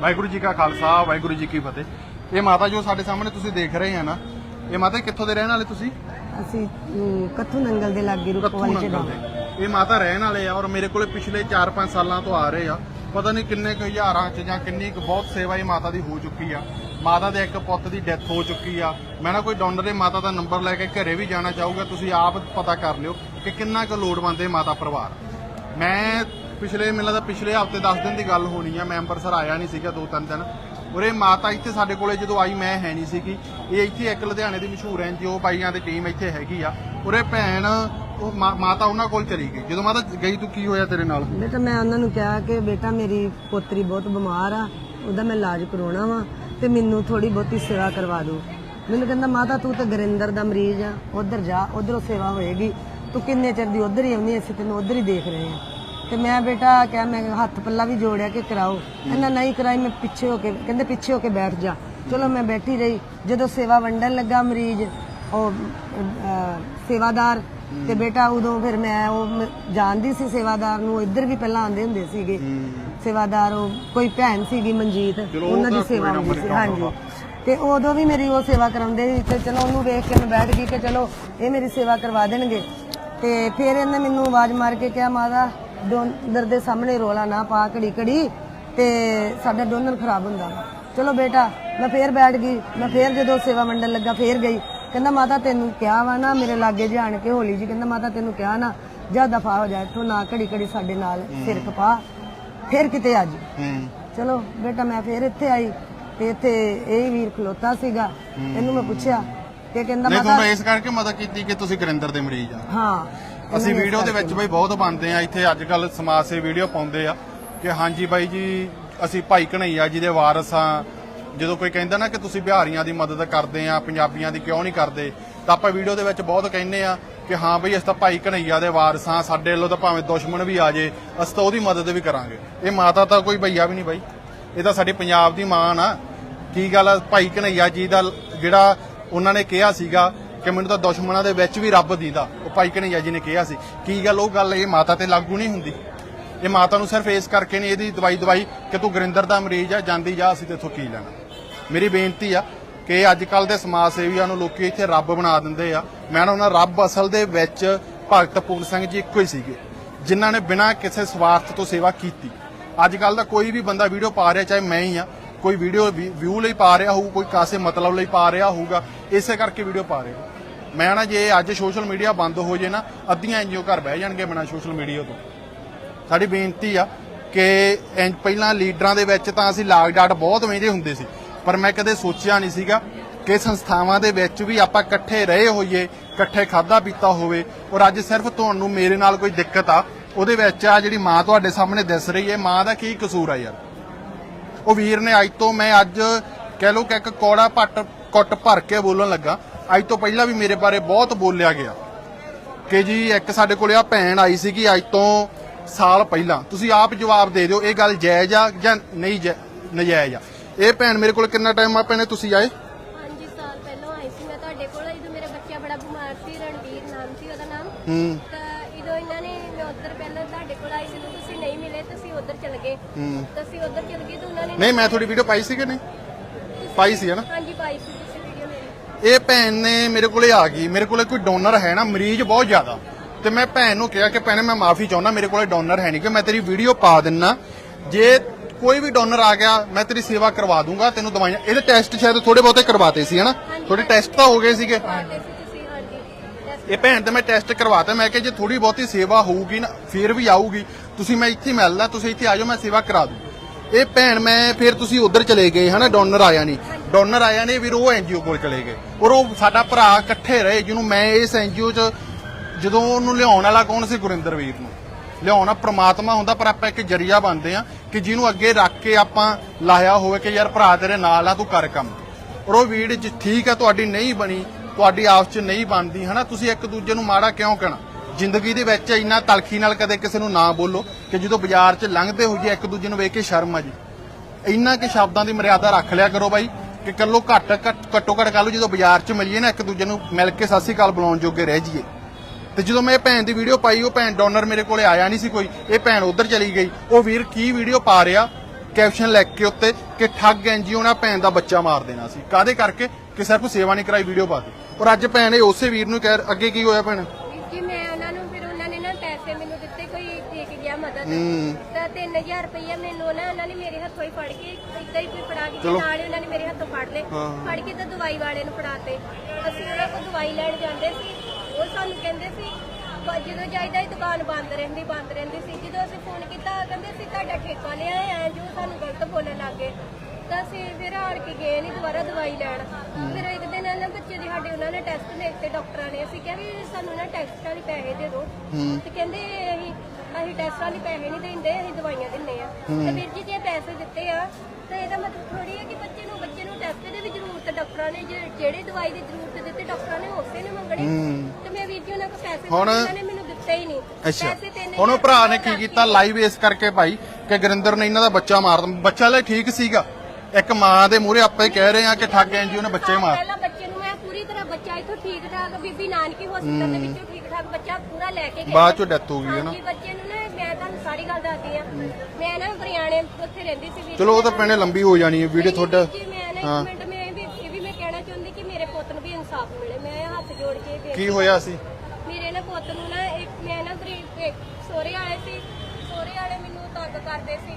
ਵਾਹਿਗੁਰੂ ਜੀ ਕਾ ਖਾਲਸਾ ਵਾਹਿਗੁਰੂ ਜੀ ਕੀ ਫਤਿਹ। ਇਹ ਮਾਤਾ ਜੋ ਸਾਡੇ ਸਾਹਮਣੇ ਤੁਸੀਂ ਦੇਖ ਰਹੇ ਆ ਨਾ ਇਹ ਮਾਤਾ ਕਿੱਥੋਂ ਦੇ ਰਹਿਣ ਵਾਲੇ ਤੁਸੀਂ? ਅਸੀਂ ਕੱਥੂ ਨੰਗਲ ਦੇ ਲਾਗੇ ਰੂਪ ਕੱਥੂ ਵਾਲੀ ਨੰਗਲ ਜਗ੍ਹਾ ਦੇ। ਇਹ ਮਾਤਾ ਰਹਿਣ ਵਾਲੇ ਆ ਔਰ ਮੇਰੇ ਕੋਲੇ ਪਿਛਲੇ 4-5 ਸਾਲਾਂ ਤੋਂ ਆ ਰਹੇ ਆ। ਪਤਾ ਨਹੀਂ ਕਿੰਨੇ ਕੁ ਹਜ਼ਾਰਾਂ ਚ ਜਾਂ ਕਿੰਨੀ ਕੁ ਬਹੁਤ ਸੇਵਾ ਇਹ ਮਾਤਾ ਦੀ ਹੋ ਚੁੱਕੀ ਆ। ਮਾਤਾ ਦੇ ਇੱਕ ਪੁੱਤ ਦੀ ਡੈਥ ਹੋ ਚੁੱਕੀ ਆ। ਮੈਂ ਨਾ ਕੋਈ ਡੋਨਰ ਦੇ ਮਾਤਾ ਦਾ ਨੰਬਰ ਲੈ ਕੇ ਘਰੇ ਵੀ ਜਾਣਾ ਚਾਹੂਗਾ ਤੁਸੀਂ ਆਪ ਪਤਾ ਕਰ ਲਿਓ ਕਿ ਕਿੰਨਾ ਕੁ ਲੋੜਵੰਦ ਹੈ ਮਾਤਾ ਪਰਿਵਾਰ ਮੈਂ ਪਿਛਲੇ ਮੈਨੂੰ ਲੱਗਦਾ ਪਿਛਲੇ ਹਫ਼ਤੇ 10 ਦਿਨ ਦੀ ਗੱਲ ਹੋਣੀ ਆ, ਮੈਂ ਅੰਮ੍ਰਿਤਸਰ ਆਇਆ ਨਹੀਂ ਸੀਗਾ ਦੋ ਤਿੰਨ ਦਿਨ। ਉਰੇ ਮਾਤਾ ਇੱਥੇ ਸਾਡੇ ਕੋਲੇ ਜਦੋਂ ਆਈ, ਮੈਂ ਹੈ ਨਹੀਂ ਸੀਗੀ। ਇਹ ਇੱਥੇ ਇੱਕ ਲੁਧਿਆਣੇ ਦੀ ਮਸ਼ਹੂਰ ਐਨਜੀਓ ਬਾਈਆਂ ਦੀ ਟੀਮ ਇੱਥੇ ਹੈਗੀ ਆ। ਉਰੇ ਭੈਣ, ਉਹ ਮਾਤਾ ਉਹਨਾਂ ਕੋਲ ਚਲੀ ਗਈ। ਜਦੋਂ ਮਾਤਾ ਗਈ, ਤੂੰ ਕੀ ਹੋਇਆ ਤੇਰੇ ਨਾਲ? ਬੇਟਾ, ਮੈਂ ਉਹਨਾਂ ਨੂੰ ਕਿਹਾ ਕਿ ਬੇਟਾ, ਮੇਰੀ ਪੋਤਰੀ ਬਹੁਤ ਬਿਮਾਰ ਆ, ਉਹਦਾ ਮੈਂ ਇਲਾਜ ਕਰਾਉਣਾ ਵਾ, ਤੇ ਮੈਨੂੰ ਥੋੜੀ ਬਹੁਤੀ ਸੇਵਾ ਕਰਵਾ ਦਿਓ। ਮੈਨੂੰ ਕਹਿੰਦਾ, ਮਾਤਾ, ਤੂੰ ਤਾਂ ਗਰਿੰਦਰ ਦਾ ਮਰੀਜ਼ ਆ, ਉਧਰ ਜਾ, ਉਧਰੋਂ ਸੇਵਾ ਹੋਏਗੀ। ਤੂੰ ਕਿੰਨੇ ਚਿਰ ਦੀ ਉਧਰ ਹੀ ਆਉਣੀ ਅਸੀਂ ਤੈਨੂੰ ਉਧਰ ਹੀ ਦੇਖ ਰਹੇ ਆ। ਤੇ ਮੈਂ ਬੇਟਾ ਕਿਹਾ ਮੈਂ ਹੱਥ ਪੱਲਾ ਵੀ ਜੋੜਿਆ ਕਿ ਕਰਾਓ। ਕਹਿੰਦਾ ਨਹੀਂ ਕਰਾਈ ਮੈਂ ਪਿੱਛੇ ਹੋ ਕੇ ਕਹਿੰਦੇ ਪਿੱਛੇ ਹੋ ਕੇ ਬੈਠ ਜਾ। ਚਲੋ ਮੈਂ ਬੈਠੀ ਰਹੀ। ਜਦੋਂ ਸੇਵਾ ਵੰਡਣ ਲੱਗਾ ਮਰੀਜ਼ ਉਹ ਸੇਵਾਦਾਰ ਤੇ ਬੇਟਾ ਉਦੋਂ ਫਿਰ ਮੈਂ ਉਹ ਜਾਣਦੀ ਸੀ ਸੇਵਾਦਾਰ ਨੂੰ ਇੱਧਰ ਵੀ ਪਹਿਲਾਂ ਆਉਂਦੇ ਹੁੰਦੇ ਸੀਗੇ। ਸੇਵਾਦਾਰ ਉਹ ਕੋਈ ਭੈਣ ਸੀਗੀ ਮਨਜੀਤ ਉਹਨਾਂ ਦੀ ਸੇਵਾ ਹੁੰਦੀ ਸੀ। ਹਾਂਜੀ। ਤੇ ਉਦੋਂ ਵੀ ਮੇਰੀ ਉਹ ਸੇਵਾ ਕਰਾਉਂਦੇ ਸੀ ਤੇ ਚਲੋ ਉਹਨੂੰ ਵੇਖ ਕੇ ਮੈਂ ਬੈਠ ਗਈ ਕਿ ਚਲੋ ਇਹ ਮੇਰੀ ਸੇਵਾ ਕਰਵਾ ਦੇਣਗੇ। ਤੇ ਫਿਰ ਇਹਨੇ ਮੈਨੂੰ ਆਵਾਜ਼ ਮਾਰ ਕੇ ਕਿਹਾ ਮਾਦਾ ਡੋਨਰ ਦੇ ਸਾਹਮਣੇ ਰੋਲਾ ਨਾ ਪਾ ਘੜੀ ਘੜੀ ਤੇ ਸਾਡਾ ਡੋਨਰ ਖਰਾਬ ਹੁੰਦਾ ਵਾ। ਚਲੋ ਬੇਟਾ ਮੈਂ ਫੇਰ ਬੈਠ ਗਈ। ਮੈਂ ਫੇਰ ਜਦੋਂ ਸੇਵਾ ਮੰਡਲ ਲੱਗਾ ਫੇਰ ਗਈ। ਕਹਿੰਦਾ ਮਾਤਾ ਤੈਨੂੰ ਕਿਹਾ ਵਾ ਨਾ ਮੇਰੇ ਲਾਗੇ ਜਾਣ ਕੇ ਹੋਲੀ ਜੀ ਕਹਿੰਦਾ ਮਾਤਾ ਤੈਨੂੰ ਕਿਹਾ ਨਾ ਜਾ ਦਫਾ ਹੋ ਜਾ ਇੱਥੋਂ ਨਾ ਘੜੀ ਘੜੀ ਸਾਡੇ ਨਾਲ ਸਿਰ ਖਪਾ। ਫੇਰ ਕਿਤੇ ਆ ਜੀ ਚਲੋ ਬੇਟਾ ਮੈਂ ਫੇਰ ਇੱਥੇ ਆਈ ਤੇ ਇੱਥੇ ਇਹ ਵੀਰ ਖਲੋਤਾ ਸੀਗਾ। ਇਹਨੂੰ ਮੈਂ ਪੁੱਛਿਆ ਤੇ ਕਹਿੰਦਾ ਮਾਤਾ ਇਸ ਕਰਕੇ ਮਦਦ ਕੀਤੀ ਕਿ ਤੁਸੀਂ ਗਰਿੰਦਰ ਦੇ ਮਰੀਜ਼ ਆ? ਹਾਂ। ਅਸੀਂ ਵੀਡੀਓ ਦੇ ਵਿੱਚ ਬਈ ਬਹੁਤ ਪਾਉਂਦੇ ਆ ਇੱਥੇ ਅੱਜ ਕੱਲ ਸਮਾਜ ਸੇ ਵੀਡੀਓ ਪਾਉਂਦੇ ਆ ਕਿ ਹਾਂਜੀ ਬਾਈ ਜੀ ਅਸੀਂ ਭਾਈ ਕਨਈਆ ਜੀ ਦੇ ਵਾਰਸ ਆ। ਜਦੋਂ ਕੋਈ ਕਹਿੰਦਾ ਨਾ ਕਿ ਤੁਸੀਂ ਬਿਹਾਰੀਆਂ ਦੀ ਮਦਦ ਕਰਦੇ ਆ ਪੰਜਾਬੀਆਂ ਦੀ ਕਿਉਂ ਨਹੀਂ ਕਰਦੇ ਤਾਂ ਆਪਾਂ ਵੀਡੀਓ ਦੇ ਵਿੱਚ ਬਹੁਤ ਕਹਿੰਦੇ ਆ ਕਿ ਹਾਂ ਬਈ ਅਸੀਂ ਤਾਂ ਭਾਈ ਕਨਈਆ ਦੇ ਵਾਰਸ ਆ ਸਾਡੇ ਵੱਲੋਂ ਤਾਂ ਭਾਵੇਂ ਦੁਸ਼ਮਣ ਵੀ ਆ ਜੇ ਅਸੀਂ ਤਾਂ ਉਹਦੀ ਮਦਦ ਵੀ ਕਰਾਂਗੇ। ਇਹ ਮਾਤਾ ਤਾਂ ਕੋਈ ਭਈਆ ਵੀ ਨਹੀਂ ਬਾਈ। ਇਹ ਤਾਂ ਸਾਡੀ ਪੰਜਾਬ ਦੀ ਮਾਂ ਨਾ। ਕੀ ਗੱਲ ਆ ਭਾਈ ਕਨਈਆ ਜੀ ਦਾ ਜਿਹੜਾ ਉਹਨਾਂ ਨੇ ਕਿਹਾ ਸੀਗਾ ਕਿ ਮੈਨੂੰ ਤਾਂ ਦੁਸ਼ਮਣਾਂ ਦੇ ਵਿੱਚ ਵੀ ਰੱਬ ਦੀਦਾ। ਉਹ ਭਾਈ ਕਨਈਆ ਜੀ ਨੇ ਕਿਹਾ ਸੀ। ਕੀ ਗੱਲ? ਉਹ ਗੱਲ ਇਹ ਮਾਤਾ ਤੇ ਲਾਗੂ ਨਹੀਂ ਹੁੰਦੀ। ਇਹ ਮਾਤਾ ਨੂੰ ਸਿਰਫ ਇਸ ਕਰਕੇ ਨਹੀਂ, ਇਹਦੀ ਦਵਾਈ ਦਵਾਈ ਕਿ ਤੂੰ ਗੁਰਿੰਦਰ ਦਾ ਮਰੀਜ਼ ਆ, ਜਾਂਦੀ ਜਾ, ਅਸੀਂ ਤੇਥੋਂ ਕੀ ਲੈਣਾ? ਮੇਰੀ ਬੇਨਤੀ ਆ ਕਿ ਅੱਜ ਕੱਲ ਦੇ ਸਮਾਜ ਸੇਵੀਆਂ ਨੂੰ ਲੋਕੀ ਇੱਥੇ ਰੱਬ ਬਣਾ ਦਿੰਦੇ ਆ। ਮੈਂ ਨਾ ਉਹਨਾਂ ਰੱਬ ਅਸਲ ਦੇ ਵਿੱਚ ਭਗਤ ਪੂਰਨ ਸਿੰਘ ਜੀ ਇੱਕੋ ਹੀ ਸੀਗੇ, ਜਿਨ੍ਹਾਂ ਨੇ ਬਿਨਾਂ ਕਿਸੇ ਸਵਾਰਥ ਤੋਂ ਸੇਵਾ ਕੀਤੀ। ਅੱਜ ਕੱਲ ਦਾ ਕੋਈ ਵੀ ਬੰਦਾ ਵੀਡੀਓ ਪਾ ਰਿਹਾ, ਚਾਹੇ ਮੈਂ ਹੀ ਆ ਕੋਈ ਵੀਡੀਓ ਵਿਊ ਲਈ ਪਾ ਰਿਹਾ ਹੋਊ, ਕੋਈ ਕਾਸੇ ਮਤਲਬ ਲਈ ਪਾ ਰਿਹਾ ਹੋਊਗਾ, ਇਸੇ ਕਰਕੇ ਵੀਡੀਓ ਪਾ ਰਿਹਾ ਮੈਂ ਨਾ ਜੇ ਅੱਜ ਸੋਸ਼ਲ ਮੀਡੀਆ ਬੰਦ ਹੋ ਜੇ ਨਾ, ਅੱਧੀਆਂ ਐਨਜੀਓ ਘਰ ਬਹਿ ਜਾਣਗੇ ਬਿਨਾਂ ਸੋਸ਼ਲ ਮੀਡੀਆ ਤੋਂ। ਸਾਡੀ ਬੇਨਤੀ ਆ ਕਿ ਇੰਜ ਪਹਿਲਾਂ ਲੀਡਰਾਂ ਦੇ ਵਿੱਚ ਤਾਂ ਅਸੀਂ ਲਾਗ ਡਾਟ ਬਹੁਤ ਵੇਂਦੇ ਹੁੰਦੇ ਸੀ, ਪਰ ਮੈਂ ਕਦੇ ਸੋਚਿਆ ਨਹੀਂ ਸੀਗਾ ਕਿ ਸੰਸਥਾਵਾਂ ਦੇ ਵਿੱਚ ਵੀ ਆਪਾਂ ਇਕੱਠੇ ਰਹੇ ਹੋਈਏ, ਇਕੱਠੇ ਖਾਦਾ ਪੀਤਾ ਹੋਵੇ, ਔਰ ਅੱਜ ਸਿਰਫ ਤੁਹਾਨੂੰ ਮੇਰੇ ਨਾਲ ਕੋਈ ਦਿੱਕਤ ਆ, ਉਹਦੇ ਵਿੱਚ ਆ ਜਿਹੜੀ ਮਾਂ ਤੁਹਾਡੇ ਸਾਹਮਣੇ ਦਿਸ ਰਹੀ ਹੈ, ਮਾਂ ਦਾ ਕੀ ਕਸੂਰ ਆ ਯਾਰ? ਉਹ ਵੀਰ ਨੇ ਅੱਜ ਤੋਂ ਮੈਂ ਅੱਜ ਕਹਿ ਲਓ ਕਿ ਇੱਕ ਕੋੜਾ ਪੱਟ ਕੁੱਟ ਭਰ ਕੇ ਬੋਲਣ ਲੱਗਾ। ਅੱਜ ਤੋਂ ਪਹਿਲਾਂ ਵੀ ਮੇਰੇ ਬਾਰੇ ਬਹੁਤ ਬੋਲਿਆ ਗਿਆ ਕਿ ਜੀ ਇੱਕ ਸਾਡੇ ਕੋਲੇ ਆ ਭੈਣ ਆਈ ਸੀਗੀ ਅੱਜ ਤੋਂ ਸਾਲ ਪਹਿਲਾਂ। ਤੁਸੀਂ ਆਪ ਜਵਾਬ ਦੇ ਦਿਓ ਇਹ ਗੱਲ ਜਾਇਜ਼ ਆ ਜਾਂ ਨਹੀਂ ਨਜਾਇਜ਼ ਆ? ਇਹ ਭੈਣ ਮੇਰੇ ਕੋਲ ਕਿੰਨਾ ਟਾਈਮ ਆ ਭੈਣੇ ਤੁਸੀਂ ਆਏ? ਪੰਜ ਸਾਲ ਪਹਿਲਾਂ ਆਈ ਸੀ ਮੈਂ ਤੁਹਾਡੇ ਕੋਲ। ਜਦੋਂ ਮੇਰਾ ਬੱਚਾ ਬੜਾ ਬਿਮਾਰ ਸੀ ਰਣਵੀਰ ਨਾਮ ਸੀ ਉਹਦਾ ਨਾਮ। ਹੂੰ ਤਾਂ ਜਦੋਂ ਇਹਨਾਂ ਨੇ ਮੈਂ ਉੱਧਰ ਪਹਿਲਾਂ ਤੁਹਾਡੇ ਕੋਲ ਆਈ ਸੀ ਤਾਂ ਤੁਸੀਂ ਨਹੀਂ ਮਿਲੇ ਤਾਂ ਅਸੀਂ ਉੱਧਰ ਚਲੇ ਗਏ ਹੂੰ। ਤਾਂ ਅਸੀਂ ਉੱਧਰ ਚਲੇ ਗਏ ਤਾਂ ਉਹਨਾਂ ਨੇ ਨਹੀਂ ਮੈਂ ਤੁਹਾਡੀ ਵੀਡੀਓ ਪਾਈ ਸੀ ਕਿ ਨਹੀਂ? ਪਾਈ ਸੀ ਹੈ ਨਾ? ਹਾਂਜੀ ਪਾਈ ਸੀ ਤੁਸੀਂ ਵੀਡੀਓ ਮੇਰੀ। ਇਹ ਭੈਣ ਨੇ ਮੇਰੇ ਕੋਲੇ ਆ ਗਈ। ਮੇਰੇ ਕੋਲੇ ਕੋਈ ਡੋਨਰ ਹੈ ਨਾ ਮਰੀਜ਼ ਬਹੁਤ ਜ਼ਿਆਦਾ। ਤੇ ਮੈਂ ਭੈਣ ਨੂੰ ਕਿਹਾ ਕਿ ਭੈਣੇ ਮੈਂ ਮਾਫੀ ਚਾਹੁੰਦਾ ਮੇਰੇ ਕੋਲੇ ਡੋਨਰ ਹੈ ਨਹੀਂ ਕਿ ਮੈਂ ਤੇਰੀ ਵੀਡੀਓ ਪਾ ਦਿੰਨਾ। ਜੇ ਕੋਈ ਵੀ ਡੋਨਰ ਆ ਗਿਆ ਮੈਂ ਤੇਰੀ ਸੇਵਾ ਕਰਵਾ ਦੂੰਗਾ ਤੈਨੂੰ ਦਵਾਈਆਂ। ਇਹਦੇ ਟੈਸਟ ਸ਼ਾਇਦ ਥੋੜੇ ਬਹੁਤੇ ਕਰਵਾਤੇ ਸੀ ਹਨਾ ਥੋੜੇ ਟੈਸਟ ਤਾਂ ਹੋ ਗਏ ਸੀਗੇ। ਪਾਤੇ ਸੀ ਤੁਸੀਂ ਹਾਂਜੀ। Yes, ਇਹ ਭੈਣ ਤੇ ਮੈਂ ਟੈਸਟ ਕਰਵਾਤਾ। ਮੈਂ ਕਿਹਾ ਜੇ ਥੋੜੀ ਬਹੁਤੀ ਸੇਵਾ ਹੋਊਗੀ ਨਾ ਫੇਰ ਵੀ ਆਊਗੀ। ਤੁਸੀਂ ਮੈਂ ਇੱਥੇ ਮਿਲਦਾ ਤੁਸੀਂ ਇੱਥੇ ਆ ਜਾਓ ਮੈਂ ਸੇਵਾ ਕਰਾ ਦੂੰ। ਇਹ ਭੈਣ ਮੈਂ ਫਿਰ ਤੁਸੀਂ ਉਧਰ ਚਲੇ ਗਏ ਹਨਾ ਡੋਨਰ ਆਇਆ ਨਹੀਂ ਡੋਨਰ ਆਇਆ ਨਹੀਂ ਵੀਰ ਉਹ ਐਨਜੀਓ ਕੋਲ ਚਲੇ ਗਏ। ਔਰ ਉਹ ਸਾਡਾ ਭਰਾ ਇਕੱਠੇ ਰਹੇ ਜਿਹਨੂੰ ਮੈਂ ਇਸ ਐਨਜੀਓ 'ਚ ਜਦੋਂ ਉਹਨੂੰ ਲਿਆਉਣ ਵਾਲਾ ਕੌਣ ਸੀ? ਗੁਰਿੰਦਰ ਵੀਰ ਨੂੰ। ਲਿਆਉਣਾ ਪ੍ਰਮਾਤਮਾ ਹੁੰਦਾ ਪਰ ਆਪਾਂ ਇੱਕ ਜਰੀਆ ਬਣਦੇ ਆ ਕਿ ਜਿਹਨੂੰ ਅੱਗੇ ਰੱਖ ਕੇ ਆਪਾਂ ਲਾਇਆ ਹੋਵੇ ਕਿ ਯਾਰ ਭਰਾ ਤੇਰੇ ਨਾਲ ਆ ਤੂੰ ਕਰ ਕੰਮ। ਔਰ ਉਹ ਵੀਡ ਠੀਕ ਆ ਤੁਹਾਡੀ ਨਹੀਂ ਬਣੀ ਤੁਹਾਡੀ ਆਪਸ ਚ ਨਹੀਂ ਬਣਦੀ ਹਨਾ। ਤੁਸੀਂ ਇੱਕ ਦੂਜੇ ਨੂੰ ਮਾੜਾ ਕਿਉਂ ਕਹਿਣਾ? ਜ਼ਿੰਦਗੀ ਦੇ ਵਿੱਚ ਇੰਨਾ ਤਲਖੀ ਨਾਲ ਕਦੇ ਕਿਸੇ ਨੂੰ ਨਾ ਬੋਲੋ ਕਿ ਜਦੋਂ ਬਾਜ਼ਾਰ 'ਚ ਲੰਘਦੇ ਹੋਈਏ ਇੱਕ ਦੂਜੇ ਨੂੰ ਵੇਖ ਕੇ ਸ਼ਰਮ ਆ ਜੀ। ਇੰਨਾ ਕਿ ਸ਼ਬਦਾਂ ਦੀ ਮਰਿਆਦਾ ਰੱਖ ਲਿਆ ਕਰੋ ਬਾਈ ਕਿ ਕੱਲੋ ਘੱਟ ਘੱਟ- ਘੱਟੋ ਘੱਟ ਕੱਲ ਜਦੋਂ ਬਾਜ਼ਾਰ 'ਚ ਮਿਲੀਏ ਨਾ ਇੱਕ ਦੂਜੇ ਨੂੰ ਮਿਲ ਕੇ ਸਤਿ ਸ਼੍ਰੀ ਅਕਾਲ ਬੁਲਾਉਣ ਜੋਗੇ ਰਹਿ ਜਾਈਏ। ਤੇ ਜਦੋਂ ਮੈਂ ਭੈਣ ਦੀ ਵੀਡੀਓ ਪਾਈ, ਉਹ ਭੈਣ ਡੋਨਰ ਮੇਰੇ ਕੋਲੇ ਆਇਆ ਨਹੀਂ ਸੀ ਕੋਈ। ਇਹ ਭੈਣ ਉਧਰ ਚਲੀ ਗਈ। ਉਹ ਵੀਰ ਕੀ ਵੀਡੀਓ ਪਾ ਰਿਹਾ? ਕੈਪਸ਼ਨ ਲਿਖ ਕੇ ਉੱਤੇ ਕਿ ਠੱਗ ਐਨਜੀਓ ਨੇ ਭੈਣ ਦਾ ਬੱਚਾ ਮਾਰ ਦੇਣਾ ਸੀ। ਕਾਦੇ ਕਰਕੇ? ਕਿ ਸਿਰਫ ਸੇਵਾ ਨਹੀਂ ਕਰਾਈ, ਵੀਡੀਓ ਪਾ ਦਿੱਤੀ ਔਰ ਅੱਜ ਭੈਣ ਇਹ ਉਸੇ ਵੀਰ ਨੂੰ ਕਹਿ ਅੱਗੇ ਕੀ ਹੋਇਆ ਭੈਣ ਵੀਰ ਜੀ ਮੈਂ ਉਹਨਾਂ ਨੂੰ ਫਿਰ ਉਹਨਾਂ ਨੇ ਨਾ ਪੈਸੇ ਮੈਨੂੰ ਦਿੱਤੇ ਕੋਈ ਦੇਖ ਗਿਆ ਮਦਦ ਹੂੰ। ਤਾਂ 3000 ਰੁਪਈਆ ਮੈਨੂੰ ਨਾ ਉਹਨਾਂ ਨੇ ਮੇਰੇ ਹੱਥੋਂ ਹੀ ਫੜ ਕੇ ਇੱਦਾਂ ਹੀ ਕੋਈ ਫੜਾ ਕੇ ਚਲੋ। ਨਾਲ ਹੀ ਉਹਨਾਂ ਨੇ ਮੇਰੇ ਹੱਥੋਂ ਫੜ ਲਏ। ਹਾਂ। ਫੜ ਕੇ ਤਾਂ ਦਵਾਈ ਵਾਲੇ ਨੂੰ ਫੜਾਤੇ। ਅਸੀਂ ਉਹਨਾਂ ਕੋਲ ਦਵਾਈ ਲੈਣ ਜਾਂਦੇ ਸੀ। ਉਹ ਸਾਨੂੰ ਕਹਿੰਦੇ ਸੀ ਬ- ਜਦੋਂ ਜਾਈਦਾ ਹੀ ਦੁਕਾਨ ਬੰਦ ਰਹਿੰਦੀ ਬੰਦ ਰਹਿੰਦੀ ਸੀ। ਜਦੋਂ ਅਸੀਂ ਫੋਨ ਕੀਤਾ ਕਹਿੰਦੇ ਸੀ ਤੁਹਾਡਾ ਠੇਕਾ ਲਿਆ ਹੈ ਜੋ ਸਾਨੂੰ ਗਲਤ ਬੋਲਣ ਲੱਗੇ ਤਾਂ ਅਸੀਂ ਫਿਰ ਹਾਰ ਕੇ ਗਏ ਨਹੀਂ ਦੁਬਾਰਾ ਦਵਾਈ ਲੈਣ। ਫਿਰ ਇੱਕ ਦਿਨ ਇਹਨਾਂ ਬੱਚੇ ਦੀ ਸਾਡੇ ਉਹਨਾਂ ਨੇ ਟੈਸਟ ਲਿਖਤੇ ਡਾਕਟਰਾਂ ਨੇ। ਅਸੀਂ ਕਿਹਾ ਵੀ ਸਾਨੂੰ ਨਾ ਟੈਸਟ ਵਾਲੀ ਪੈਸੇ ਦੇ ਦਿਓ। ਤੇ ਕਹਿੰਦੇ ਅਸੀਂ ਅਸੀਂ ਟੈਸਟ ਵਾਲੀ ਪੈਸੇ ਨਹੀਂ ਦਿੰਦੇ ਅਸੀਂ ਦਵਾਈਆਂ ਦਿੰਨੇ ਆ। ਤੇ ਵੀਰ ਜੀ ਜੇ ਪੈਸੇ ਦਿੱਤੇ ਆ ਤਾਂ ਇਹਦਾ ਮਤਲਬ ਥੋੜੀ ਹੈ ਕਿ ਬੱਚੇ ਨੂੰ ਬੱਚੇ ਨੂੰ ਟੈਸਟ ਦੀ ਵੀ ਜ਼ਰੂਰਤ ਡਾਕਟਰਾਂ ਨੇ ਜੇ- ਜਿਹੜੀ ਦਵਾਈ ਦੀ ਜ਼ਰੂਰਤ ਦਿੱਤੀ ਡਾਕਟਰਾਂ ਨੇ ਉਸੇ ਨੇ ਮੰਗਣੀ। ਤੇ ਮੈਂ ਵੀਰ ਜੀ ਉਹਨਾਂ ਕੋਲ ਪੈਸੇ ਹੁਣ- ਮੰਗੇ, ਉਹਨਾਂ ਨੇ ਮੈਨੂੰ ਦਿੱਤੇ ਹੀ ਨਹੀਂ। ਅੱਛਾ। ਪੈਸੇ ਤਿੰਨ ਹੁਣ ਉਹ ਹਜ਼ਾਰ ਭਰਾ ਨੇ ਕੀ ਕੀਤਾ? ਲਾਈਵ ਇਸ ਕਰਕੇ ਭਾਈ ਕਿ ਗੁਰਿੰਦਰ ਨੇ ਇਹਨਾਂ ਦਾ ਬੱਚਾ ਮਾਰ ਦਿੱਤਾ। ਬੱਚਾ ਲੈ ਠੀਕ ਸੀਗਾ। ਇੱਕ ਮਾਂ ਦੇ ਮੂਹਰੇ ਆਪਾਂ ਹੀ ਕਹਿ ਰਹੇ ਆ ਕਿ ਠੱਗ ਐਨਜੀਓ ਨੇ ਬੱਚੇ ਮਾਰ ਪਹਿਲਾਂ ਬੱਚੇ ਨੂੰ ਮੈਂ ਪੂਰੀ ਤਰ੍ਹਾਂ ਬੱਚਾ ਇੱਥੋਂ ਠੀਕ ਠਾਕ ਬੀਬੀ ਨਾਨਕੀ ਹਸਪੀਟਲ ਦੇ ਵਿੱਚੋਂ ਠੀਕ ਠਾਕ ਬੱਚਾ ਪੂਰਾ ਲੈ ਕੇ ਬਾਅਦ ਚੋਂ ਡੈਥ ਹੋ ਗਈ ਹੈ ਨਾ। ਹਾਂਜੀ ਬੱਚੇ ਨੂੰ ਨਾ ਮੈਂ ਤੁਹਾਨੂੰ ਸਾਰੀ ਗੱਲ ਦੱਸਦੀ ਆ ਮੈਂ ਨਾ ਹਰਿਆਣੇ ਉੱਥੇ ਰਹਿੰਦੀ ਸੀ ਵੀਰ ਚਲੋ ਉਹ ਤਾਂ ਭੈਣੇ ਲੰਬੀ ਹੋ ਜਾਣੀ ਹੈ ਵੀਡੀਓ ਤੁਹਾਡਾ। ਜੀ ਮੈਂ ਨਾ ਇੱਕ ਮਿੰਟ ਮੈਂ ਇਹ ਵੀ ਇਹ ਵੀ ਮੈਂ ਕਹਿਣਾ ਚਾਹੁੰਦੀ ਕਿ ਮੇਰੇ ਪੁੱਤ ਨੂੰ ਵੀ ਇਨਸਾਫ ਮਿਲੇ। ਮੈਂ ਹੱਥ ਜੋੜ ਕੇ ਬੇਨਤੀ ਕੀ ਹੋਇਆ ਸੀ? ਮੇਰੇ ਨਾ ਪੁੱਤ ਨੂੰ ਨਾ ਇੱਕ ਮੈਂ ਨਾ ਗਰੀਬ ਇੱਕ ਸੋਹਰੇ ਆਏ ਸੀ। ਸੋਹਰੇ ਵਾਲੇ ਮੈਨੂੰ ਤੰਗ ਕਰਦੇ ਸੀ।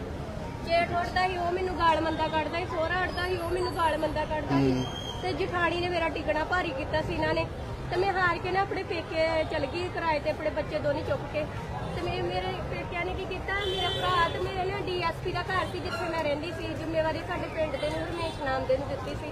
ਜੇਠ ਉੱਠਦਾ ਸੀ ਉਹ ਮੈਨੂੰ ਗਾਲ ਮੰਦਾ ਕੱਢਦਾ ਸੀ। ਸੋਹਰਾ ਉੱਠਦਾ ਸੀ ਉਹ ਮੈਨੂੰ ਗਾਲ ਮੰਦਾ ਕੱਢਦਾ ਸੀ। ਤੇ ਜਠਾਣੀ ਨੇ ਮੇਰਾ ਟਿਕਣਾ ਭਾਰੀ ਕੀਤਾ ਸੀ ਇਹਨਾਂ ਨੇ। ਤੇ ਮੈਂ ਹਾਰ ਕੇ ਨਾ ਆਪਣੇ ਪੇਕੇ ਚਲ ਗਈ ਕਿਰਾਏ ਤੇ ਆਪਣੇ ਬੱਚੇ ਦੋਨੇ ਚੁੱਕ ਕੇ। ਤੇ ਮੇਰੇ ਮੇਰੇ ਪੇਕਿਆਂ ਨੇ ਕੀ ਕੀਤਾ? ਮੇਰਾ ਭਰਾ ਤੇ ਮੇਰੇ ਨਾ ਡੀਐਸਪੀ ਦਾ ਘਰ ਸੀ ਜਿੱਥੇ ਮੈਂ ਰਹਿੰਦੀ ਸੀ। ਜ਼ਿੰਮੇਵਾਰੀ ਸਾਡੇ ਪਿੰਡ ਦੇ ਨੂੰ ਰਮੇਸ਼ ਨਾਮ ਦੇ ਨੂੰ ਦਿੱਤੀ ਸੀ।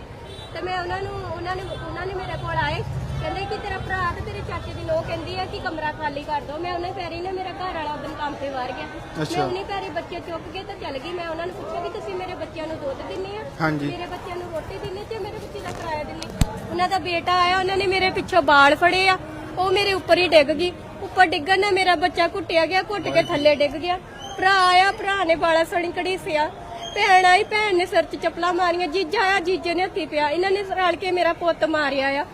ਤੇ ਮੈਂ ਉਹਨਾਂ ਨੂੰ, ਉਹਨਾਂ ਨੇ ਉਹਨਾਂ ਨੇ ਮੇਰੇ ਕੋਲ ਆਏ। ਕਹਿੰਦੇ ਕਿ ਤੇਰਾ ਭਰਾ ਤੇ ਤੇਰੇ ਚਾਚੇ ਦੀ ਨੋ ਕਹਿੰਦੀ ਆ ਕਿ ਕਮਰਾ ਖਾਲੀ ਕਰ ਦਿਓ। ਮੈਂ ਉਹਨਾਂ ਪੈਰੀ ਨਾ ਮੇਰਾ ਘਰ ਵਾਲਾ ਉਦੋਂ ਕੰਮ ਤੇ ਬਾਹਰ ਗਿਆ। ਮੈਂ ਉਹਨੇ ਪੈਰੀ ਬੱਚੇ ਚੁੱਕ ਕੇ ਤਾਂ ਚੱਲ ਗਈ। ਮੈਂ ਉਹਨਾਂ ਨੂੰ ਪੁੱਛਿਆ ਕਿ ਤੁਸੀਂ ਮੇਰੇ ਬੱਚਿਆਂ ਨੂੰ ਦੁੱਧ ਦਿੰਦੇ ਆ। ਮੇਰੇ ਬੱਚਿਆਂ ਨੂੰ ਰੋਟੀ ਦਿੰਦੇ ਤੇ ਮੇਰੇ ਬੱਚੇ ਦਾ ਕਿਰਾਇਆ ਦਿੰਦੇ ਉਹਨਾਂ ਦਾ ਬੇਟਾ ਆਇਆ ਉਹਨਾਂ ਨੇ ਮੇਰੇ ਪਿੱਛੋਂ ਬਾਲ ਫੜੇ ਆ। ਉਹ ਮੇਰੇ ਉੱਪਰ ਹੀ ਡਿੱਗ ਗਈ। ਉੱਪਰ ਡਿੱਗਣ ਨਾਲ ਮੇਰਾ ਬੱਚਾ ਘੁੱਟਿਆ ਗਿਆ ਘੁੱਟ ਕੇ ਥੱਲੇ ਡਿੱਗ ਗਿਆ। ਭਰਾ ਆਇਆ ਭਰਾ ਨੇ ਬਾਲਾ ਸਣੀ ਕੜੀਸਿਆ ਭੈਣ ਆਈ ਭੈਣ ਨੇ ਸਿਰ 'ਚ ਚੱਪਲਾਂ ਮਾਰੀਆਂ। ਜੀਜਾ ਆਇਆ ਜੀਜੇ ਨੇ ਹੱਥੀ ਪਿਆ। ਇਹਨਾਂ ਨੇ ਰਲ ਕੇ ਮੇਰਾ ਪੁੱਤ ਮਾਰਿਆ ਆ।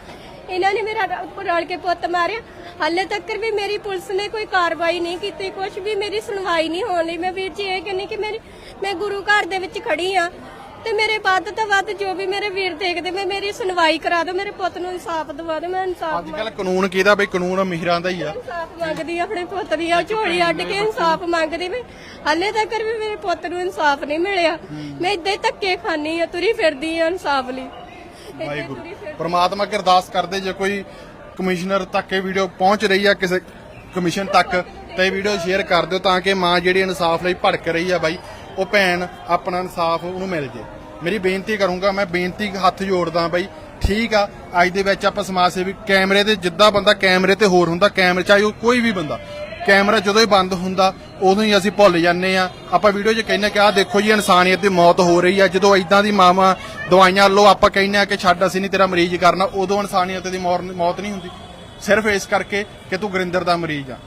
ਇਹਨਾਂ ਨੇ ਮੇਰਾ ਰ- ਰਲ ਕੇ ਪੁੱਤ ਮਾਰਿਆ। ਹਾਲੇ ਤੱਕ ਵੀ ਮੇਰੀ ਪੁਲਿਸ ਨੇ ਕੋਈ ਕਾਰਵਾਈ ਨਹੀਂ ਕੀਤੀ ਕੁਝ ਵੀ ਮੇਰੀ ਸੁਣਵਾਈ ਨਹੀਂ ਹੋਣ ਲਈ। ਮੈਂ ਵੀਰ ਜੀ ਇਹ ਕਹਿੰਨੀ ਕਿ ਮੇਰੀ ਮੈਂ ਗੁਰੂ ਘਰ ਦੇ ਵਿੱਚ ਖੜੀ ਆ ਤੇ ਮੇਰੇ ਵੱਧ ਤੋਂ ਵੱਧ ਜੋ ਵੀ ਮੇਰੇ ਵੀਰ ਦੇਖਦੇ ਮੈਂ ਮੇਰੀ ਸੁਣਵਾਈ ਕਰਾ ਦਿਓ ਮੇਰੇ ਪੁੱਤ ਨੂੰ ਇਨਸਾਫ ਦਿਵਾ ਦਿਓ ਮੈਂ ਇਨਸਾਫ ਅੱਜ ਕੱਲ ਕਾਨੂੰਨ ਕਿਹਦਾ ਬਈ? ਕਾਨੂੰਨ ਮਹਿਰਾਂ ਦਾ ਹੀ ਆ। ਇਨਸਾਫ ਮੰਗਦੀ ਆ ਆਪਣੇ ਪੁੱਤ ਦੀ ਆ ਝੋਲੀ ਅੱਡ ਕੇ ਇਨਸਾਫ ਮੰਗਦੀ ਮੈਂ ਹਾਲੇ ਤੱਕ ਵੀ ਮੇਰੇ ਪੁੱਤ ਨੂੰ ਇਨਸਾਫ ਨਹੀਂ ਮਿਲਿਆ। ਮੈਂ ਇਦਾਂ ਹੀ ਧੱਕੇ ਖਾਨੀ ਆ ਤੁਰੀ ਫਿਰਦੀ ਆ ਇਨਸਾਫ ਲਈ। ਵਾਹਿਗੁਰੂ। ਤੁਰੀ ਪ੍ਰਮਾਤਮਾ ਅੱਗੇ ਅਰਦਾਸ ਕਰਦੇ ਜੇ ਕੋਈ ਕਮਿਸ਼ਨਰ ਤੱਕ ਇਹ ਵੀਡੀਓ ਪਹੁੰਚ ਰਹੀ ਆ, ਕਿਸੇ ਕਮਿਸ਼ਨ ਤੱਕ, ਤਾਂ ਵੀਡੀਓ ਸ਼ੇਅਰ ਕਰ ਦਿਓ ਤਾਂ ਕਿ ਮਾਂ ਜਿਹੜੀ ਇਨਸਾਫ ਲਈ ਭੜਕ ਰਹੀ ਆ ਬਾਈ, ਉਹ ਭੈਣ ਆਪਣਾ ਇਨਸਾਫ ਉਹਨੂੰ ਮਿਲ ਜੇ। ਮੇਰੀ ਬੇਨਤੀ ਕਰੂੰਗਾ, ਮੈਂ ਬੇਨਤੀ ਹੱਥ ਜੋੜਦਾ ਬਾਈ, ਠੀਕ ਆ, ਅੱਜ ਦੇ ਵਿੱਚ ਆਪਾਂ ਸਮਾਜ ਸੇਵੀ ਕੈਮਰੇ ਤੇ, ਜਿੱਦਾਂ ਬੰਦਾ ਕੈਮਰੇ ਤੇ ਹੋਰ ਹੁੰਦਾ, ਕੈਮਰੇ ਚਾਹੇ ਉਹ ਕੋਈ ਵੀ ਬੰਦਾ ਕੈਮਰਾ ਜਦੋਂ ਹੀ ਬੰਦ ਹੁੰਦਾ, ਉਦੋਂ ਹੀ ਅਸੀਂ ਭੁੱਲ ਜਾਂਦੇ ਆ ਆਪਾਂ ਵੀਡੀਓ 'ਚ ਕਹਿੰਦੇ ਕਿ ਆਹ ਦੇਖੋ ਜੀ, ਇਨਸਾਨੀਅਤ ਦੀ ਮੌਤ ਹੋ ਰਹੀ ਆ। ਜਦੋਂ ਇਦਾਂ ਦੀ ਮਾਵਾਂ ਦਵਾਈਆਂ ਲੋ ਆਪਾਂ ਕਹਿੰਦੇ ਆ ਕਿ ਛੱਡ, ਅਸੀਂ ਨਹੀਂ ਤੇਰਾ ਮਰੀਜ਼ ਕਰਨਾ। ਉਦੋਂ ਇਨਸਾਨੀਅਤ ਦੀ ਮੌਤ ਨਹੀਂ ਹੁੰਦੀ। ਸਿਰਫ ਇਸ ਕਰਕੇ ਕਿ ਤੂੰ ਗੁਰਿੰਦਰ ਦਾ ਮਰੀਜ਼ ਆ।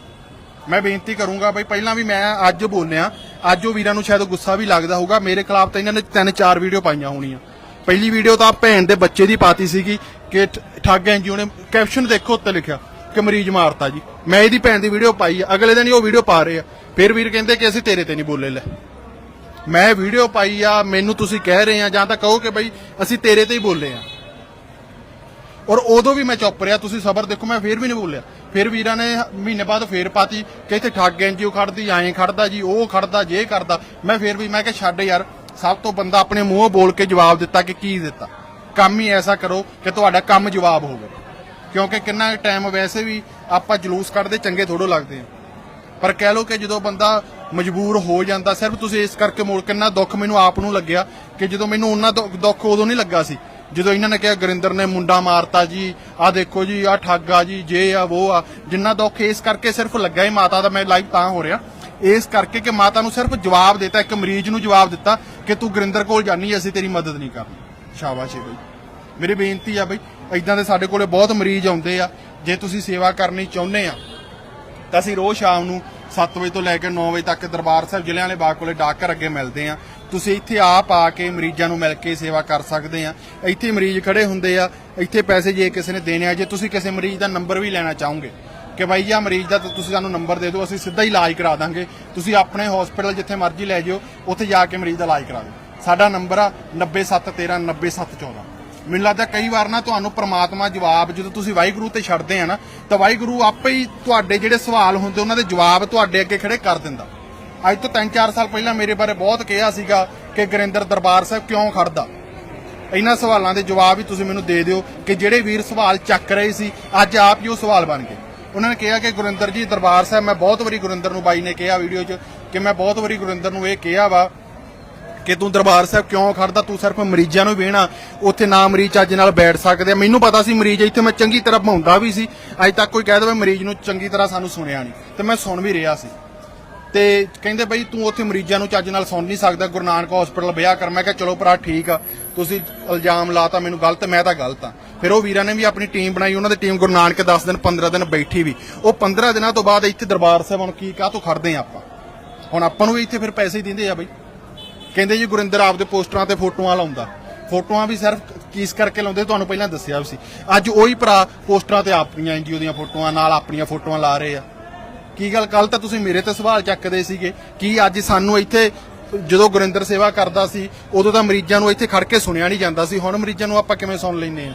ਮੈਂ ਬੇਨਤੀ ਕਰੂੰਗਾ ਬਈ, ਪਹਿਲਾਂ ਵੀ ਮੈਂ ਅੱਜ ਬੋਲਿਆ, ਅੱਜ ਉਹ ਵੀਰਾਂ ਨੂੰ ਸ਼ਾਇਦ ਗੁੱਸਾ ਵੀ ਲੱਗਦਾ ਹੋਊਗਾ। ਮੇਰੇ ਖਿਲਾਫ ਤਾਂ ਇਹਨਾਂ ਨੇ ਤਿੰਨ ਚਾਰ ਵੀਡੀਓ ਪਾਈਆਂ ਹੋਣੀਆਂ। ਪਹਿਲੀ ਵੀਡੀਓ ਤਾਂ ਭੈਣ ਦੇ ਬੱਚੇ ਦੀ ਪਾਤੀ ਸੀਗੀ ਕਿ ਠੱਗ ਐਨਜੀਓ ਨੇ ਕੈਪਸ਼ਨ ਦੇਖੋ ਉੱਤੇ ਲਿਖਿਆ। ਕਿ ਮਰੀਜ਼ ਮਾਰਤਾ ਜੀ। ਮੈਂ ਇਹਦੀ ਭੈਣ ਦੀ ਵੀਡੀਓ ਪਾਈ ਆ। ਅਗਲੇ ਦਿਨ ਹੀ ਉਹ ਵੀਡੀਓ ਪਾ ਰਹੇ ਆ। ਫਿਰ ਵੀਰ ਕਹਿੰਦੇ ਕਿ ਅਸੀਂ ਤੇਰੇ ਤੇ ਨਹੀਂ ਬੋਲੇ, ਲੈ। ਮੈਂ ਵੀਡੀਓ ਪਾਈ ਆ, ਮੈਨੂੰ ਤੁਸੀਂ ਕਹਿ ਰਹੇ ਆ, ਜਾਂ ਤਾਂ ਕਹੋ ਕਿ ਬਈ ਅਸੀਂ ਤੇਰੇ ਤੇ ਹੀ ਬੋਲੇ ਆ। ਔਰ ਉਦੋਂ ਵੀ ਮੈਂ ਚੁੱਪ ਰਿਹਾ। ਤੁਸੀਂ ਸਬਰ ਦੇਖੋ, ਮੈਂ ਫੇਰ ਵੀ ਨਹੀਂ ਬੋਲਿਆ। ਫਿਰ ਵੀਰਾਂ ਨੇ ਮਹੀਨੇ ਬਾਅਦ ਫੇਰ ਪਾਤੀ ਕਿ ਇੱਥੇ ਠੱਗ ਐਨਜੀਓ ਖੜਦੀ, ਐਂ ਖੜਦਾ ਜੀ, ਉਹ ਖੜਦਾ, ਜੇ ਕਰਦਾ। ਮੈਂ ਫੇਰ ਵੀ, ਮੈਂ ਕਿਹਾ ਛੱਡ ਯਾਰ, ਸਭ ਤੋਂ ਬੰਦਾ ਆਪਣੇ ਮੂੰਹੋਂ ਬੋਲ ਕੇ ਜਵਾਬ ਦਿੱਤਾ ਕਿ ਕੀ ਦਿੱਤਾ। ਕੰਮ ਹੀ ਐਸਾ ਕਰੋ ਕਿ ਤੁਹਾਡਾ ਕੰਮ ਜਵਾਬ ਹੋਵੇ। ਕਿਉਂਕਿ ਕਿੰਨਾ ਟਾਈਮ ਵੈਸੇ ਵੀ ਆਪਾਂ ਜਲੂਸ ਕੱਢਦੇ, ਚੰਗੇ ਥੋੜੋ ਲੱਗਦੇ ਆ। ਪਰ ਕਹਿ ਲੋ ਕਿ ਜਦੋਂ ਬੰਦਾ ਮਜਬੂਰ ਹੋ ਜਾਂਦਾ, ਸਿਰਫ ਤੁਸੀਂ ਇਸ ਕਰਕੇ ਮੋੜ, ਕਿੰਨਾ ਦੁੱਖ ਮੈਨੂੰ ਆਪ ਨੂੰ ਲੱਗਿਆ ਕਿ ਜਦੋਂ ਮੈਨੂੰ ਉਹਨਾਂ ਦੁੱਖ ਉਦੋਂ ਨਹੀਂ ਲੱਗਾ ਸੀ। ਜਦੋਂ ਇਹਨਾਂ ਨੇ ਕਿਹਾ, ਗੁਰਿੰਦਰ ਨੇ ਮੁੰਡਾ ਮਾਰਤਾ ਜੀ ਆ ਦੇਖੋ ਜੀ ਆ ਠੱਗ ਆ ਜੀ, ਜੇ ਆ ਉਹ ਆ। ਜਿੰਨਾ ਦੁੱਖ ਇਸ ਕਰਕੇ ਸਿਰਫ ਲੱਗਾ ਹੀ ਮਾਤਾ ਦਾ ਮੈਂ ਲਾਈਵ ਤਾਂ ਹੋ ਰਿਹਾ। ਇਸ ਕਰਕੇ ਕਿ ਮਾਤਾ ਨੂੰ ਸਿਰਫ ਜਵਾਬ ਦਿੱਤਾ, ਇੱਕ ਮਰੀਜ਼ ਨੂੰ ਜਵਾਬ ਦਿੱਤਾ ਕਿ ਤੂੰ ਗੁਰਿੰਦਰ ਕੋਲ ਜਾਨੀ, ਅਸੀਂ ਤੇਰੀ ਮਦਦ ਨਹੀਂ ਕਰਨੀ। ਸ਼ਾਬਾਸ਼ ਏ ਬਈ। ਮੇਰੀ ਬੇਨਤੀ ਆ ਬਈ ਇਦਾਂ ਦੇ ਸਾਡੇ ਕੋਲੇ ਬਹੁਤ ਮਰੀਜ਼ ਆਉਂਦੇ ਆ, ਜੇ ਤੁਸੀਂ ਸੇਵਾ ਕਰਨੀ ਚਾਹੁੰਦੇ ਆ, ਤਾਂ ਅਸੀਂ ਰੋਜ਼ ਸ਼ਾਮ ਨੂੰ 7 ਵਜੇ ਤੋਂ ਲੈ ਕੇ 9 ਵਜੇ ਤੱਕ ਦਰਬਾਰ ਸਾਹਿਬ ਜ਼ਿਲ੍ਹਿਆਂ ਵਾਲੇ ਬਾਗ ਕੋਲੇ ਡਾਕ ਅੱਗੇ ਮਿਲਦੇ ਆ। ਤੁਸੀਂ ਇੱਥੇ ਆਪ ਆ ਕੇ ਮਰੀਜ਼ਾਂ ਨੂੰ ਮਿਲ ਕੇ ਸੇਵਾ ਕਰ ਸਕਦੇ ਆ। ਇੱਥੇ ਮਰੀਜ਼ ਖੜੇ ਹੁੰਦੇ ਆ, ਇੱਥੇ ਪੈਸੇ ਜੇ ਕਿਸੇ ਨੇ ਦੇਣੇ ਆ, ਜੇ ਤੁਸੀਂ ਕਿਸੇ ਮਰੀਜ਼ ਦਾ ਨੰਬਰ ਵੀ ਲੈਣਾ ਚਾਹੋਗੇ ਕਿ ਬਾਈ ਜੀ ਆ ਮਰੀਜ਼ ਦਾ ਤਾਂ ਤੁਸੀਂ ਸਾਨੂੰ ਨੰਬਰ ਦੇ ਦਿਓ, ਅਸੀਂ ਸਿੱਧਾ ਹੀ ਇਲਾਜ ਕਰਾ ਦਾਂਗੇ। ਤੁਸੀਂ ਆਪਣੇ ਹਸਪੀਟਲ ਜਿੱਥੇ ਮਰਜ਼ੀ ਲੈ ਜਿਓ, ਉੱਥੇ ਜਾ ਕੇ ਮਰੀਜ਼ ਦਾ ਇਲਾਜ ਕਰਾ ਦਿਓ। ਸਾਡਾ ਨੰਬਰ ਆ 9713 90714 ਮੈਨੂੰ ਲੱਗਦਾ ਕਈ ਵਾਰ ਨਾ ਤੁਹਾਨੂੰ ਪ੍ਰਮਾਤਮਾ ਜਵਾਬ, ਜਦੋਂ ਤੁਸੀਂ ਵਾਹਿਗੁਰੂ ਤੇ ਛੱਡਦੇ ਆ ਨਾ, ਤਾਂ ਵਾਹਿਗੁਰੂ ਆਪੇ ਹੀ ਤੁਹਾਡੇ ਜਿਹੜੇ ਸਵਾਲ ਹੁੰਦੇ, ਉਹਨਾਂ ਦੇ ਜਵਾਬ ਤੁਹਾਡੇ ਅੱਗੇ ਖੜੇ ਕਰ ਦਿੰਦਾ। ਅੱਜ ਤੋਂ 3-4 ਸਾਲ ਪਹਿਲਾਂ ਮੇਰੇ ਬਾਰੇ ਬਹੁਤ ਕਿਹਾ ਸੀਗਾ ਕਿ ਗੁਰਿੰਦਰ ਦਰਬਾਰ ਸਾਹਿਬ ਕਿਉਂ ਖੜਦਾ। ਇਹਨਾਂ ਸਵਾਲਾਂ ਦੇ ਜਵਾਬ ਵੀ ਤੁਸੀਂ ਮੈਨੂੰ ਦੇ ਦਿਓ ਕਿ ਜਿਹੜੇ ਵੀਰ ਸਵਾਲ ਚੱਕ ਰਹੇ ਸੀ, ਅੱਜ ਆਪ ਹੀ ਉਹ ਸਵਾਲ ਬਣ ਗਏ। ਉਹਨਾਂ ਨੇ ਕਿਹਾ ਕਿ ਗੁਰਿੰਦਰ ਜੀ, ਦਰਬਾਰ ਸਾਹਿਬ, ਮੈਂ ਬਹੁਤ ਵਾਰੀ ਗੁਰਿੰਦਰ ਨੂੰ ਬਾਈ ਨੇ ਕਿਹਾ ਵੀਡੀਓ 'ਚ ਕਿ ਮੈਂ ਬਹੁਤ ਵਾਰੀ ਗੁਰਿੰਦਰ ਨੂੰ ਇਹ ਕਿਹਾ ਵਾ ਕਿ ਤੂੰ ਦਰਬਾਰ ਸਾਹਿਬ ਕਿਉਂ ਖੜਦਾ? ਤੂੰ ਸਿਰਫ ਮਰੀਜ਼ਾਂ ਨੂੰ ਵੇਣਾ ਉੱਥੇ ਨਾ ਮਰੀਜ਼ ਚੱਜ ਨਾਲ ਬੈਠ ਸਕਦੇ ਆ। ਮੈਨੂੰ ਪਤਾ ਸੀ ਮਰੀਜ਼ ਇੱਥੇ, ਮੈਂ ਚੰਗੀ ਤਰ੍ਹਾਂ ਭਾਉਂਦਾ ਵੀ ਸੀ। ਅੱਜ ਤੱਕ ਕੋਈ ਕਹਿ ਦੇਵੇ ਮਰੀਜ਼ ਨੂੰ ਚੰਗੀ ਤਰ੍ਹਾਂ ਸਾਨੂੰ ਸੁਣਿਆ ਨਹੀਂ। ਤੇ ਮੈਂ ਸੁਣ ਵੀ ਰਿਹਾ ਸੀ। ਤੇ ਕਹਿੰਦੇ ਬਈ ਤੂੰ ਉੱਥੇ ਮਰੀਜ਼ਾਂ ਨੂੰ ਚੱਜ ਨਾਲ ਸੁਣ ਨਹੀਂ ਸਕਦਾ। ਗੁਰੂ ਨਾਨਕ ਹਸਪੀਟਲ ਵਿਆਹ ਕਰ। ਮੈਂ ਕਿਹਾ, ਚਲੋ ਭਰਾ, ਠੀਕ ਆ। ਤੁਸੀਂ ਇਲਜ਼ਾਮ ਲਾਤਾ ਮੈਨੂੰ ਗਲਤ, ਮੈਂ ਤਾਂ ਗਲਤ ਆ। ਫਿਰ ਉਹ ਵੀਰਾਂ ਨੇ ਵੀ ਆਪਣੀ ਟੀਮ ਬਣਾਈ। ਉਹਨਾਂ ਦੀ ਟੀਮ ਗੁਰੂ ਨਾਨਕ 10 ਦਿਨ 15 ਦਿਨ ਬੈਠੀ ਵੀ। ਉਹ 15 ਦਿਨਾਂ ਤੋਂ ਬਾਅਦ ਇੱਥੇ ਦਰਬਾਰ ਸਾਹਿਬ, ਹੁਣ ਕੀ ਕਾਹ ਤੋਂ ਖੜਦੇ ਆ ਆਪਾਂ? ਹੁਣ ਆਪਾਂ ਨੂੰ ਵੀ ਇੱਥੇ ਫਿਰ ਪੈਸੇ ਹੀ ਦਿੰਦੇ ਆ ਬਈ। ਕਹਿੰਦੇ ਜੀ ਗੁਰਿੰਦਰ ਆਪਦੇ ਪੋਸਟਰਾਂ ਤੇ ਫੋਟੋਆਂ ਲਾਉਂਦਾ। ਫੋਟੋਆਂ ਵੀ ਸਿਰਫ ਕੀਸ ਕਰਕੇ ਲਾਉਂਦੇ ਤੁਹਾਨੂੰ ਪਹਿਲਾਂ ਦੱਸਿਆ ਵੀ ਸੀ। ਅੱਜ ਉਹੀ ਭਰਾ ਪੋਸਟਰਾਂ ਤੇ ਆਪਣੀਆਂ ਐਨਜੀਓ ਦੀਆਂ ਫੋਟੋਆਂ, ਨਾਲ ਆਪਣੀਆਂ ਫੋਟੋਆਂ ਲਾ ਰਹੇ ਆ। ਕੀ ਗੱਲ ਕੱਲ ਤਾਂ ਤੁਸੀਂ ਮੇਰੇ ਤੇ ਸਵਾਲ ਚੱਕਦੇ ਸੀਗੇ ਕੀ ਅੱਜ ਸਾਨੂੰ ਇੱਥੇ ਜਦੋਂ ਗੁਰਿੰਦਰ ਸੇਵਾ ਕਰਦਾ ਸੀ, ਉਦੋਂ ਤਾਂ ਮਰੀਜ਼ਾਂ ਨੂੰ ਇੱਥੇ ਖੜ ਕੇ ਸੁਣਿਆ ਨਹੀਂ ਜਾਂਦਾ ਸੀ। ਹੁਣ ਮਰੀਜ਼ਾਂ ਨੂੰ ਆਪਾਂ ਕਿਵੇਂ ਸੁਣ ਲੈਂਦੇ ਆ?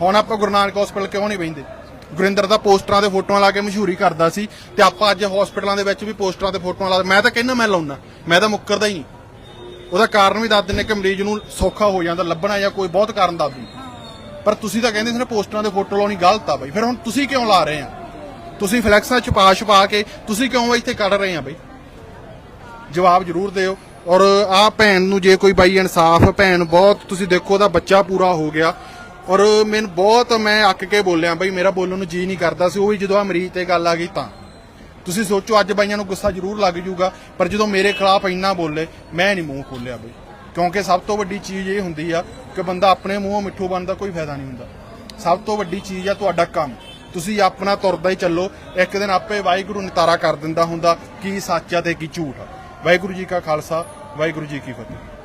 ਹੁਣ ਆਪਾਂ ਗੁਰੂ ਨਾਨਕ ਹਸਪੀਟਲ ਕਿਉਂ ਨਹੀਂ ਬੈਂਦੇ ਗੁਰਿੰਦਰ ਦਾ ਪੋਸਟਰਾਂ ਤੇ ਫੋਟੋਆਂ ਲਾ ਕੇ ਮਸ਼ਹੂਰੀ ਕਰਦਾ ਸੀ ਤੇ ਆਪਾਂ ਅੱਜ ਹਸਪੀਟਲਾਂ ਦੇ ਵਿੱਚ ਵੀ ਪੋਸਟਰਾਂ ਤੇ ਫੋਟੋਆਂ ਲਾ ਮੈਂ ਤਾਂ ਕਹਿੰਦਾ ਮੈਂ ਲਾਉਣਾ ਮੈਂ ਤਾਂ ਮੁੱਕਰਦਾ ਹੀ ਨਹੀਂ। ਉਹਦਾ ਕਾਰਨ ਵੀ ਦੱਸ ਦਿੰਨੇ ਕਿ ਮਰੀਜ਼ ਨੂੰ ਸੌਖਾ ਹੋ ਜਾਂਦਾ, ਲੱਭਣਾ ਜਾਂ ਕੋਈ ਬਹੁਤ ਕਾਰਨ ਦੱਸ ਦਿੰਦੇ ਪਰ ਤੁਸੀਂ ਤਾਂ ਕਹਿੰਦੇ ਸੀ ਨਾ ਪੋਸਟਰਾਂ ਤੇ ਫੋਟੋ ਲਾਉਣੀ ਗਲਤ ਆ ਬਈ। ਫਿਰ ਹੁਣ ਤੁਸੀਂ ਕਿਉਂ ਲਾ ਰਹੇ ਆ? ਤੁਸੀਂ ਫਲੈਕਸਾਂ ਛਪਾ ਛਪਾ ਕੇ ਤੁਸੀਂ ਕਿਉਂ ਇੱਥੇ ਕੱਢ ਰਹੇ ਆ ਬਈ? ਜਵਾਬ ਜ਼ਰੂਰ ਦਿਓ। ਔਰ ਆ ਭੈਣ ਨੂੰ ਜੇ ਕੋਈ ਬਾਈ ਇਨਸਾਫ, ਭੈਣ ਬਹੁਤ, ਤੁਸੀਂ ਦੇਖੋ ਉਹਦਾ ਬੱਚਾ ਪੂਰਾ ਹੋ ਗਿਆ। ਔਰ ਮੈਨੂੰ ਬਹੁਤ ਮੈਂ ਅੱਕ ਕੇ ਬੋਲਿਆ, ਬਈ ਮੇਰਾ ਬੋਲਣ ਨੂੰ ਜੀ ਨਹੀਂ ਕਰਦਾ ਸੀ, ਉਹ ਵੀ ਜਦੋਂ ਆ ਮਰੀਜ਼ ਤੇ ਗੱਲ ਆ ਗਈ ਤਾਂ। ਤੁਸੀਂ ਸੋਚੋ, ਅੱਜ ਬਾਈਆਂ ਨੂੰ ਗੁੱਸਾ ਜ਼ਰੂਰ ਲੱਗ ਜੂਗਾ ਪਰ ਜਦੋਂ ਮੇਰੇ ਖਿਲਾਫ ਇੰਨਾ ਬੋਲੇ, ਮੈਂ ਨਹੀਂ ਮੂੰਹ ਖੋਲਿਆ ਬਈ। ਕਿਉਂਕਿ ਸਭ ਤੋਂ ਵੱਡੀ ਚੀਜ਼ ਇਹ ਹੁੰਦੀ ਆ ਕਿ ਬੰਦਾ ਆਪਣੇ ਮੂੰਹੋਂ ਮਿੱਠੂ ਬਣਦਾ ਕੋਈ ਫਾਇਦਾ ਨਹੀਂ ਹੁੰਦਾ। ਸਭ ਤੋਂ ਵੱਡੀ ਚੀਜ਼ ਆ ਤੁਹਾਡਾ ਕੰਮ। ਤੁਸੀਂ ਆਪਣਾ ਤੁਰਦਾ ਹੀ ਚੱਲੋ, ਇੱਕ ਦਿਨ ਆਪੇ ਵਾਹਿਗੁਰੂ ਨਿਤਾਰਾ ਕਰ ਦਿੰਦਾ ਹੁੰਦਾ, ਕੀ ਸੱਚ ਆ ਤੇ ਕੀ ਝੂਠ ਆ। ਵਾਹਿਗੁਰੂ ਜੀ ਕਾ ਖਾਲਸਾ, ਵਾਹਿਗੁਰੂ ਜੀ ਕੀ ਫਤਿਹ।